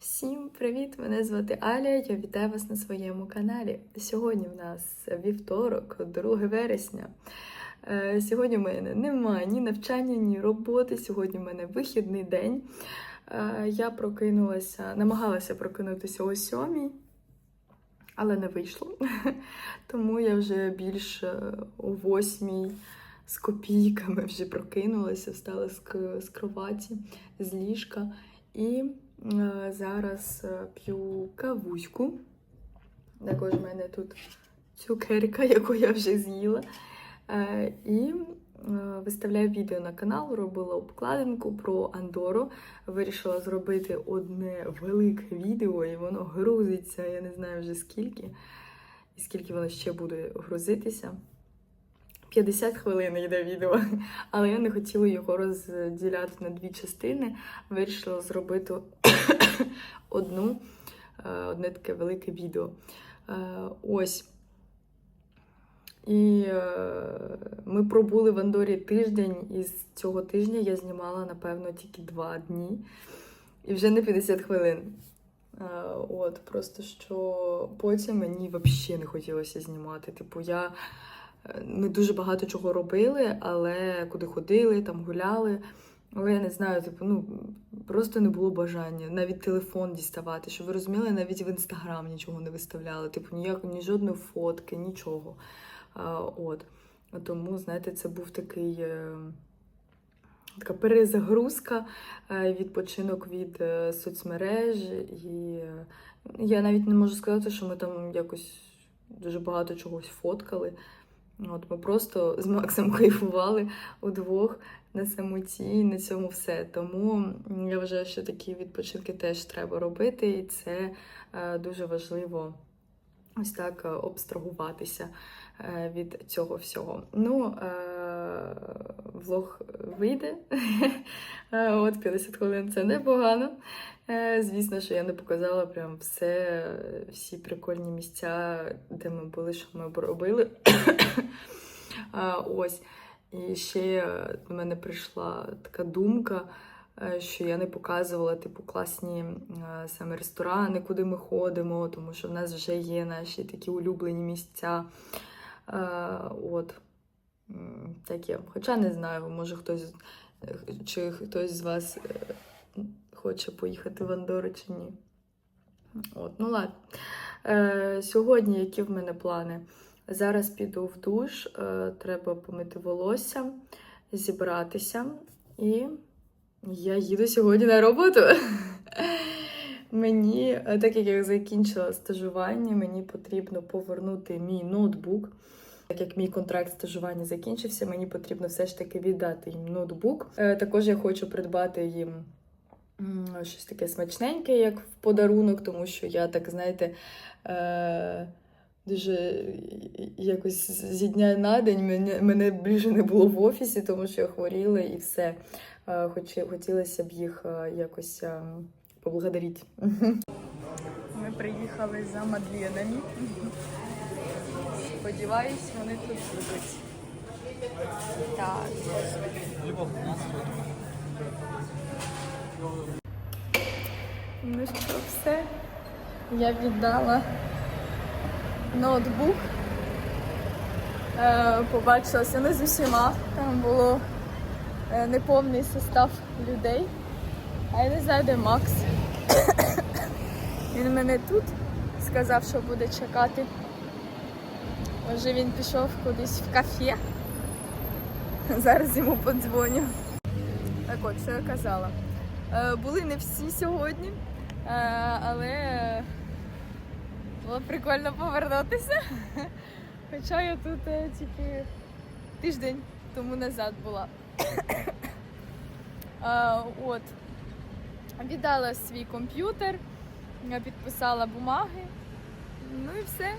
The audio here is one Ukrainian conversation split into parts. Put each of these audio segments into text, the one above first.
Всім привіт! Мене звати Аля. Я вітаю вас на своєму каналі. Сьогодні в нас вівторок, 2 вересня. Е, Сьогодні в мене немає ні навчання, ні роботи. Сьогодні в мене вихідний день. Е, Я прокинулася, намагалася прокинутися о сьомій, але не вийшло. Тому я вже більш е, о восьмій з копійками вже прокинулася, встала з, кроваті, з ліжка. І зараз е, п'ю кавуську. Також в мене тут цукерка, яку я вже з'їла. Е, і е, виставляю відео на канал, робила обкладинку про Андору. Вирішила зробити одне велике відео, і воно грузиться, я не знаю вже скільки, і скільки воно ще буде грузитися. 50 хвилин йде відео, але я не хотіла його розділяти на дві частини. Вирішила зробити одну, е, одне таке велике відео. Е, Ось. І е, ми пробули в Андорі тиждень, і з цього тижня я знімала, напевно, тільки два дні. І вже не 50 хвилин. От, просто що потім мені взагалі не хотілося знімати. Типу, я Ми дуже багато чого робили, але куди ходили, там гуляли. Але я не знаю, типу, ну просто не було бажання навіть телефон діставати. Щоб ви розуміли, навіть в інстаграм нічого не виставляли. Типу, ніякої ні жодної фотки, нічого. А, от. Тому, знаєте, це був такий. е, Така перезагрузка, е, відпочинок від е, соцмереж, і я навіть не можу сказати, що ми там якось дуже багато чогось фоткали. От ми просто з Максом кайфували удвох на самоті, на цьому все. Тому я вважаю, що такі відпочинки теж треба робити, і це е, дуже важливо ось так е, обстрагуватися е, від цього всього. Ну, влог вийде. Е, От 50 хвилин це непогано. Е, Звісно, що я не показала прям все, всі прикольні місця, де ми були, що ми робили. Ось. І ще до мене прийшла така думка, е, що я не показувала типу класні саме ресторани, куди ми ходимо, тому що в нас вже є наші такі улюблені місця. От. Таке. Хоча не знаю, може хтось чи хтось з вас е, хоче поїхати в Андору чи ні. От, ну ладно. Е, сьогодні які в мене плани? Зараз піду в душ, е, треба помити волосся, зібратися, і я їду сьогодні на роботу. Мені, так як я закінчила стажування, мені потрібно повернути мій ноутбук. Так як мій контракт стажування закінчився, мені потрібно все ж таки віддати їм ноутбук. Е, Також я хочу придбати їм щось таке смачненьке, як в подарунок, тому що я так, знаєте, е, дуже якось зі дня на день мене, мене більше не було в офісі, тому що я хворіла і все. Е, Хоч хотілося б їх якось е, поблагодарити. Ми приїхали за Мадленами. Сподіваюсь, вони тут будуть. Так. Ну що, все. Я віддала ноутбук. Е, побачилася не з усіма. Там було е, неповний состав людей. А я не знаю, де Макс. Він мене тут сказав, що буде чекати. Може він пішов кудись в кафе. Зараз йому подзвоню. Так от, що я казала. Е, Були не всі сьогодні, е, але було прикольно повернутися. Хоча я тут е, тільки тиждень тому назад була. От. Віддала свій комп'ютер, підписала бумаги. Ну і все.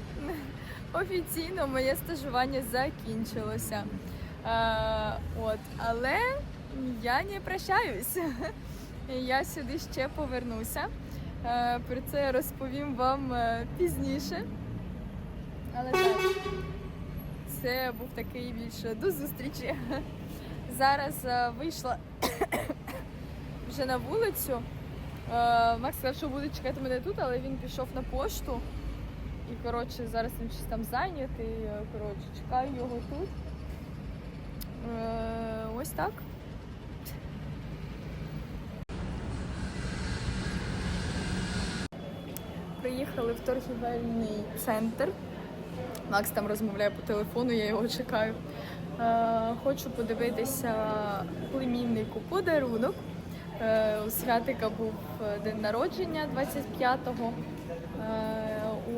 Офіційно моє стажування закінчилося. Е, от. Але я не прощаюсь. Я сюди ще повернуся. Е, Про це розповім вам е, пізніше. Але так, це був такий більше до зустрічі. Зараз е, вийшла вже на вулицю. Е, Макс сказав, що буде чекати мене тут, але він пішов на пошту. І коротше, зараз він щось там зайнятий. е, Коротше, чекаю його тут. Е, ось так. Приїхали в торгівельний центр. Макс там розмовляє по телефону, я його чекаю. Е, хочу подивитися племіннику подарунок. Е, у Святика був е, день народження 25-го.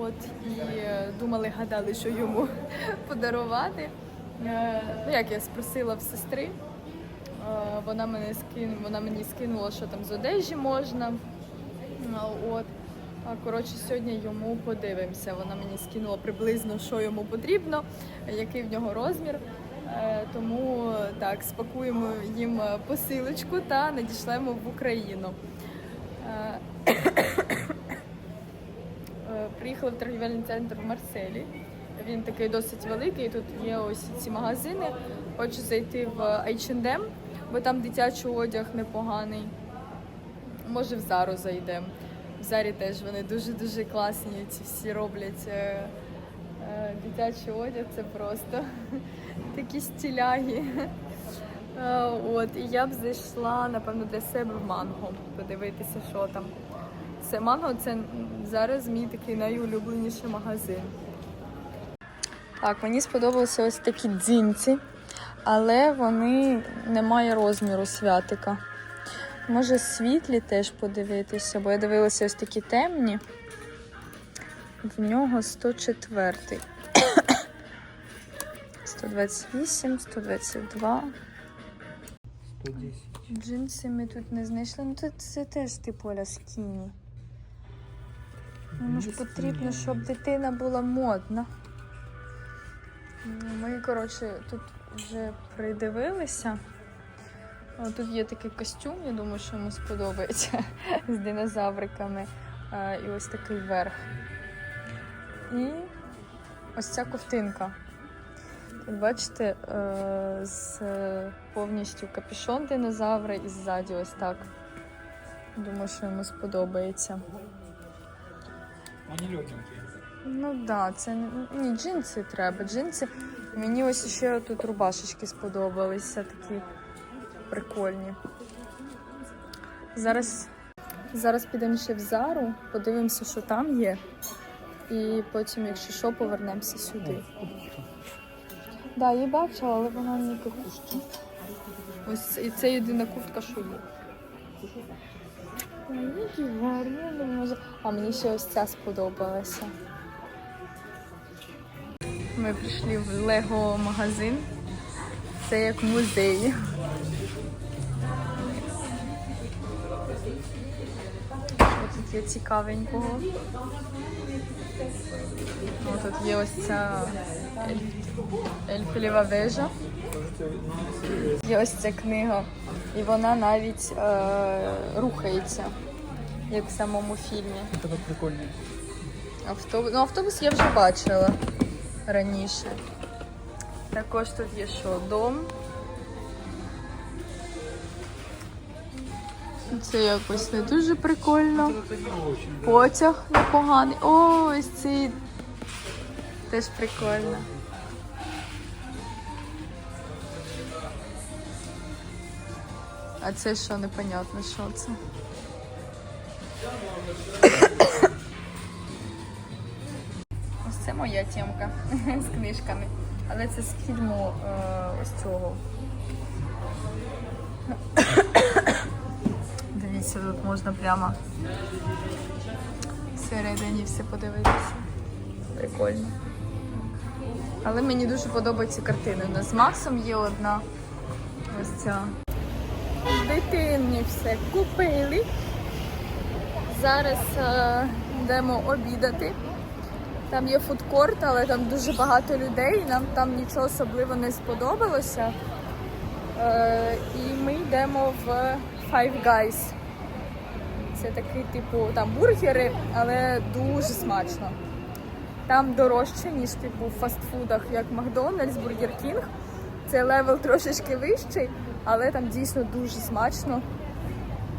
От, і е, думали, гадали, що йому подарувати. Е, ну, як я спросила в сестри, е, вона, мене скин, вона мені скинула, що там з одежі можна. От. Коротше, сьогодні йому подивимося. Вона мені скинула приблизно, що йому потрібно, який в нього розмір. Тому так, спакуємо їм посилочку та надішлемо в Україну. Приїхали в торгівельний центр в Марселі. Він такий досить великий. Тут є ось ці магазини. Хочу зайти в H&M, бо там дитячий одяг непоганий. Може, в Зару зайдемо. В Зарі теж вони дуже-дуже класні. Ці всі роблять е, е, дитячий одяг. Це просто такі стіляги. Е, От, і я б зайшла, напевно, для себе в манго, подивитися, що там. Це манго це зараз мій такий найулюбленіший магазин. Так, мені сподобалися ось такі дзінці, але вони немає розміру святика. Може, світлі теж подивитися, бо я дивилася ось такі темні. В нього 104. 128, 122. 110. Джинси ми тут не знайшли. Ну тут це теж типу аля скіні. Йому ж потрібно, щоб дитина була модна. Ну, Ми, коротше, тут вже придивилися. О, тут є такий костюм, я думаю, що йому сподобається з динозавриками. А, і ось такий верх. І ось ця ковтинка. Тут бачите, е, з повністю капюшон динозавра і ззаді ось так. Думаю, що йому сподобається. Они легенькие. Ну так, да, це ні, джинси треба. Джинси. Мені ось ще тут рубашечки сподобалися, такі прикольні. Зараз, зараз підемо ще в Зару, подивимося, що там є. І потім, якщо що, повернемося сюди. Да, її бачила, але вона не кукушка. Ось і це єдина куртка, що є. Які гарні, я. А мені ще ось ця сподобалася. Ми прийшли в Лего магазин. Це як музей. Що тут є цікавенького? О, тут є ось ця ель- вежа. Є ось ця книга, і вона навіть е, рухається, як в самому фільмі. Вот прикольно. Автобус. Ну, автобус я вже бачила раніше. Також тут є що? Дом. Це якось не дуже прикольно. Потяг непоганий. О, ось цей теж прикольно. А це що непонятно, що це? Ось це моя тємка з книжками. Але це з фільму е, ось цього. Дивіться, тут можна прямо всередині все подивитися. Прикольно. Але мені дуже подобаються картини. У нас з Максом є одна ось ця. Дитині все купили. Зараз е, йдемо обідати. Там є фудкорт, але там дуже багато людей, нам там нічого особливо не сподобалося. Е, і ми йдемо в Five Guys. Це такий, типу, там бургери, але дуже смачно. Там дорожче, ніж типу в фастфудах, як Макдональдс, Бургер Кінг. Це левел трошечки вищий, але там дійсно дуже смачно.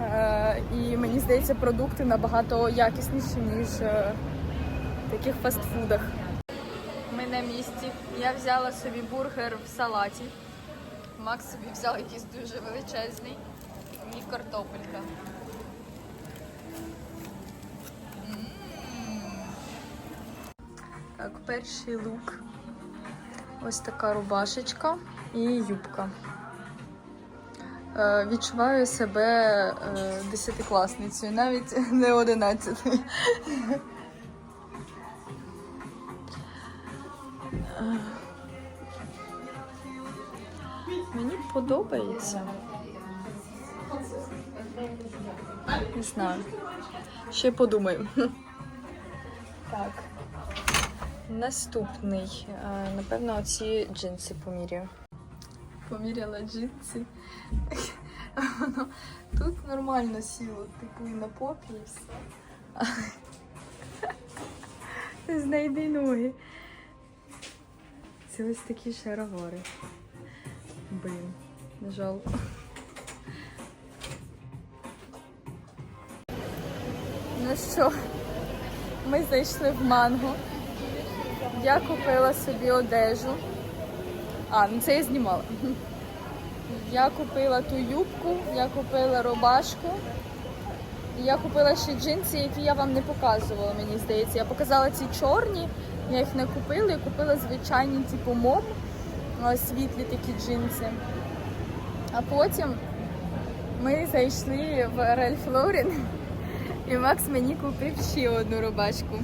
Е, і мені здається, продукти набагато якісніші, ніж е, в таких фастфудах. Ми на місці. Я взяла собі бургер в салаті. Макс собі взяв якийсь дуже величезний. І картопелька. Так, перший лук. Ось така рубашечка і юбка. Е, відчуваю себе е, десятикласницею, навіть не одинадцятою. Е, Мені подобається. Не знаю. Ще подумаємо. Так. Наступний. Напевно, оці джинси поміряю. Поміряла джинси. Воно тут нормально сіло, типу і на попі і все. Знайди ноги. Це ось такі шаровари. Блін, жалко. Ну що, ми зайшли в манго. Я купила собі одежу. А, ну це я знімала. Я купила ту юбку, я купила рубашку. Я купила ще джинси, які я вам не показувала, мені здається. Я показала ці чорні, я їх не купила, я купила звичайні, типу мом, світлі такі джинси. А потім ми зайшли в Ральф Лорен, і Макс мені купив ще одну рубашку.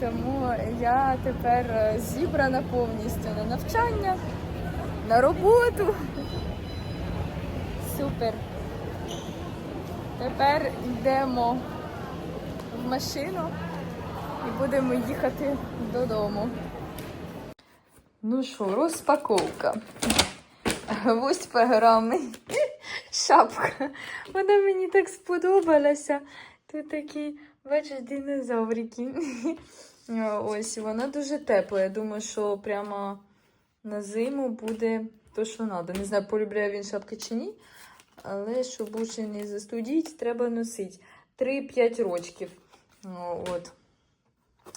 Тому я тепер е, зібрана повністю на навчання, на роботу. Супер. Тепер йдемо в машину і будемо їхати додому. Ну що, розпаковка. Ось програми. Шапка. Вона мені так сподобалася. Тут такі, бачиш, динозаврики. Ось, вона дуже тепла. Я думаю, що прямо на зиму буде то, що треба. Не знаю, полюбляє він шапки чи ні. Але щоб більше не застудіть, треба носити. 3-5 рочків. От.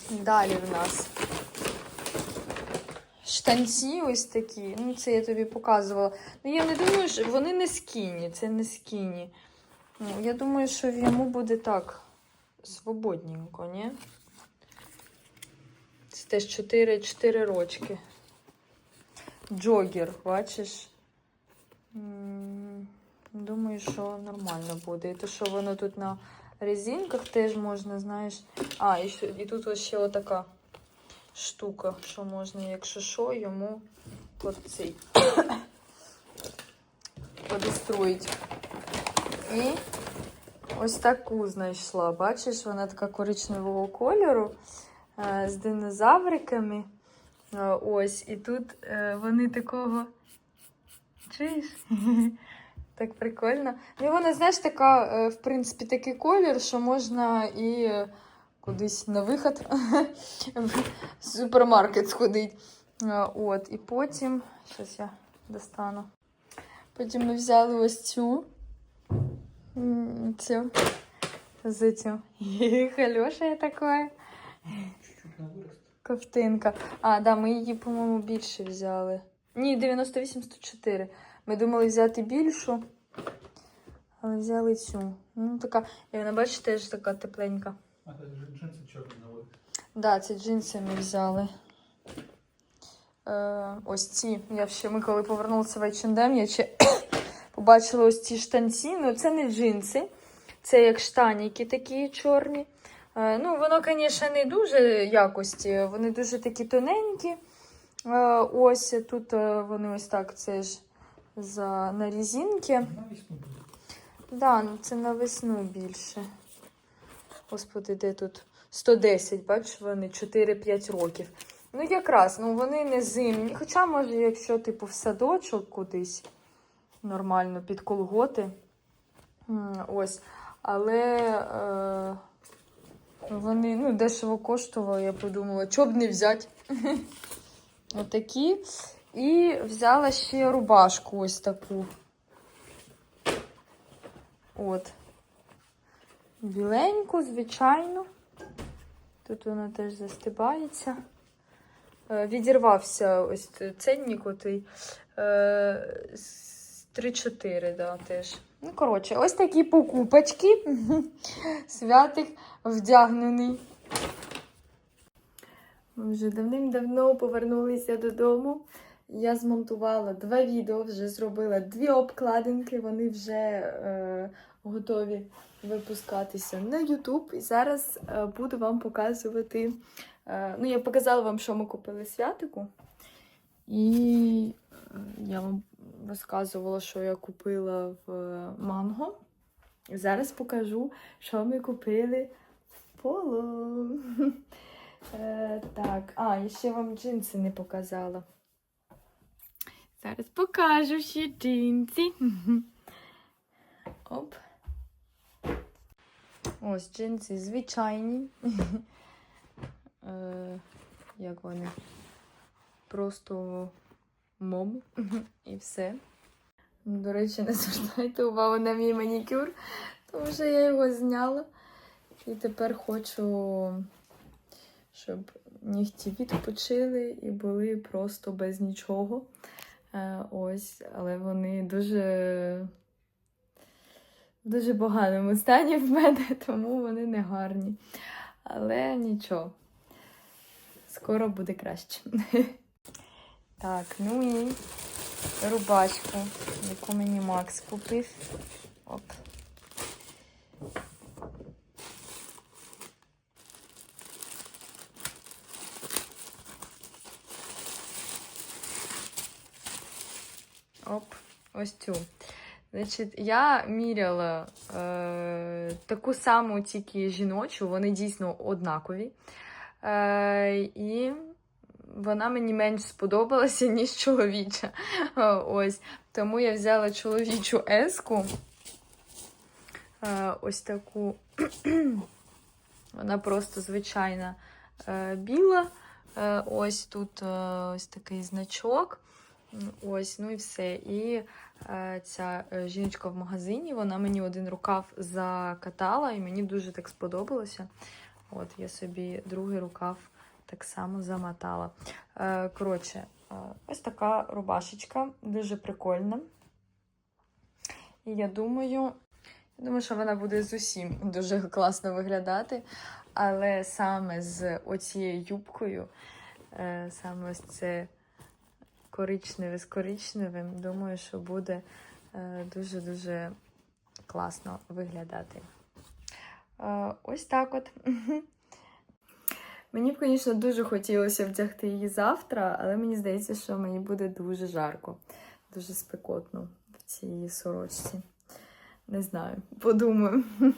Далі в нас штанці ось такі. Ну, це я тобі показувала. Ну, я не думаю, що вони не скіні, це не скіні. Ну, я думаю, що йому буде так свободненько, ні? Це теж 4, 4 рочки. Джогер, бачиш? Думаю, що нормально буде. І то, що воно тут на резинках теж можна, знаєш. А, і, і тут ось ще отака штука, що можна, якщо що, йому цей подістроїть. І ось таку знайшла. Бачиш, вона така коричневого кольору е, з динозавриками. Е, Ось, і тут е, вони такого. Чуєш? Так прикольно. Ну, вона, знаєш, така, в принципі, такий колір, що можна і кудись на вихід в супермаркет сходити. От, і потім, щось я достану. Потім ми взяли ось цю м, Цю. За цю. Хорошая такая. Чуть-чуть на вырост. Ковтинка. А, да, ми її, по-моєму, більше взяли. Ні, 98-104. Ми думали взяти більшу, але взяли цю. Ну, така, і вона, бачите, теж така тепленька. А это же джинсы черные на вырост. Да, ці джинси ми взяли. Е, ось ці. Я ще ми коли повернулися в H&M, я ще побачила ось ці штанці. Ну, це не джинси, це як штаніки такі чорні. Е, ну, воно, звісно, не дуже якості, вони дуже такі тоненькі. Е, ось тут е, вони ось так, це ж за на будет. Да, ну це на весну більше. Господи, де тут 110, бачиш, вони 4-5 років. Ну, якраз, ну вони не зимні. Хоча, може, якщо, типу, в садочок кудись нормально під колготи. Ось. Але е, вони ну, дешево коштували, я подумала, чого б не взяти. Отакі. І взяла ще рубашку ось таку. От. Біленьку, звичайно. Тут вона теж застибається. Е, Відірвався ось ценник отий. Е, 3-4, да, теж. Ну, коротше, ось такі покупочки. Святик вдягнений. Ми вже давним-давно повернулися додому. Я змонтувала два відео, вже зробила дві обкладинки, вони вже е, готові випускатися на YouTube. І зараз е, буду вам показувати. Е, ну, я показала вам, що ми купили святику. І е, я вам розказувала, що я купила в е, Манго. Зараз покажу, що ми купили в поло. Е, так, а, і ще вам джинси не показала. Зараз покажу ще джинси. Оп. Ось джинси звичайні. Е, як вони? Просто мом і все. До речі, не звертайте увагу на мій манікюр, тому що я його зняла. І тепер хочу, щоб нігті відпочили і були просто без нічого. Е, ось, але вони дуже в дуже поганому стані в мене, тому вони не гарні. Але нічого. Скоро буде краще. Так, ну і рубашку, яку мені Макс купив. Оп. Оп, ось цю. Значить, я міряла е, таку саму тільки жіночу, вони дійсно однакові. Е, і вона мені менш сподобалася, ніж чоловіча. Е, Ось. Тому я взяла чоловічу еску. Е, ось таку. Вона просто звичайна е, біла. Ось тут ось такий значок. Ось, ну і все. І ця жіночка в магазині, вона мені один рукав закатала, і мені дуже так сподобалося. От, я собі другий рукав так само замотала. Е, коротше, е, ось така рубашечка, дуже прикольна. І я думаю, я думаю, що вона буде з усім дуже класно виглядати. Але саме з оцією юбкою, е, саме ось це коричневе з коричневим, думаю, що буде дуже-дуже класно виглядати. Ось так от. Мені б, звісно, дуже хотілося вдягти її завтра, але мені здається, що мені буде дуже жарко, дуже спекотно в цій сорочці. Не знаю, подумаю.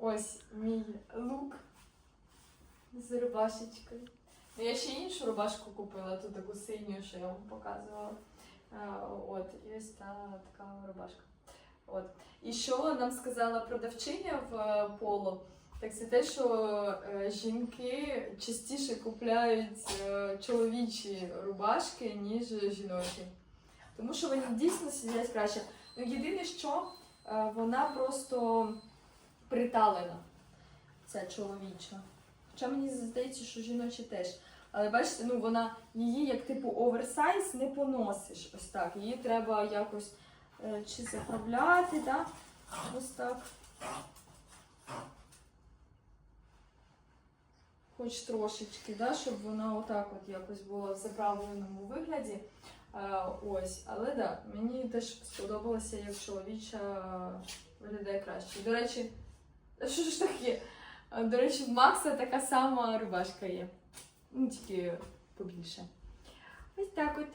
Ось мій лук з рубашечкою. Ну, я ще іншу рубашку купила, ту таку синю, що я вам показувала. А, от, і ось та така рубашка. От. І що нам сказала продавчиня в е, поло? Так це те, що е, жінки частіше купляють е, чоловічі рубашки, ніж жіночі. Тому що вони дійсно сидять краще. Ну, єдине, що вона просто приталена, ця чоловіча. Хоча мені здається, що жіночі теж. Але бачите, ну вона її як типу оверсайз не поносиш. Ось так. Її треба якось е, чи заправляти, да? ось так. Хоч трошечки, да? щоб вона отак от якось була в заправленому вигляді. Е, ось, але да, мені теж сподобалося, як чоловіча виглядає краще. До речі, що ж таке? До речі, в Макса така сама рубашка є. Ну, тільки побільше. Ось так от.